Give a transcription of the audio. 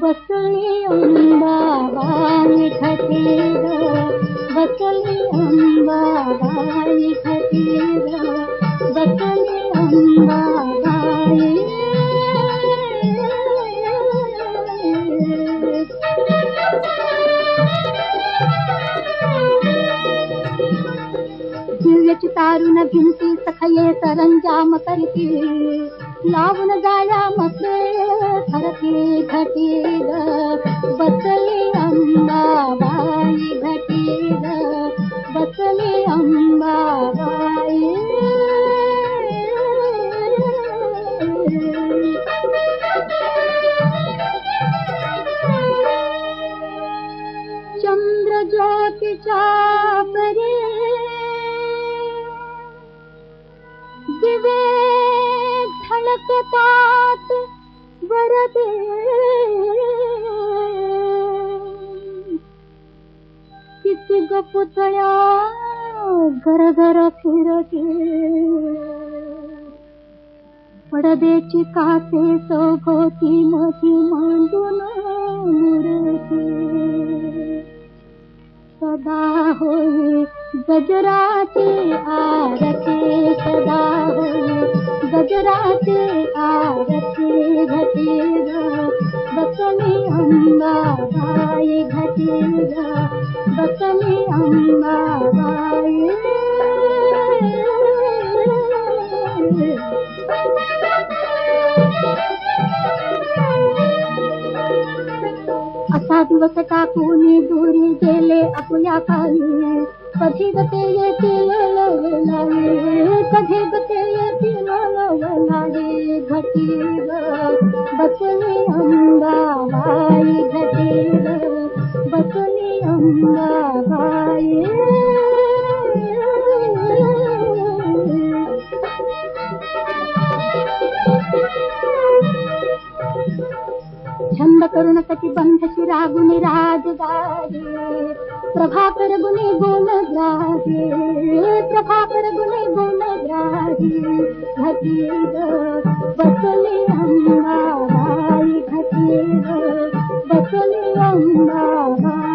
बसल अमा खटी बचल अमा बचल अमा तारुण भिंती सखये सरंजाम करती लावून जाया मसे खरती घटी बसली घटी ग, बसली अंबाबाई. चंद्र ज्योतीच्या परी किती गपुतळ्या घर घर फिरते. पडदेची कासे सभोवती मधी मांडून मुरते. सदा होई गजराची आरती सदा होई गजराची आरती घटी बसली घटी बसली अंबाबाई असा दिवस दुरी गेले आपल्या काही कधी गते लवलावे कधी गते छंद करुण कटी बंध शिरागुनी राजगाजे। प्रभाकर गुणे गुण ग्राजे प्रभाकर गुणे गुण ग्राजे घटी बसली बसली अंबाबाई। घटी बसली अंबाबाई।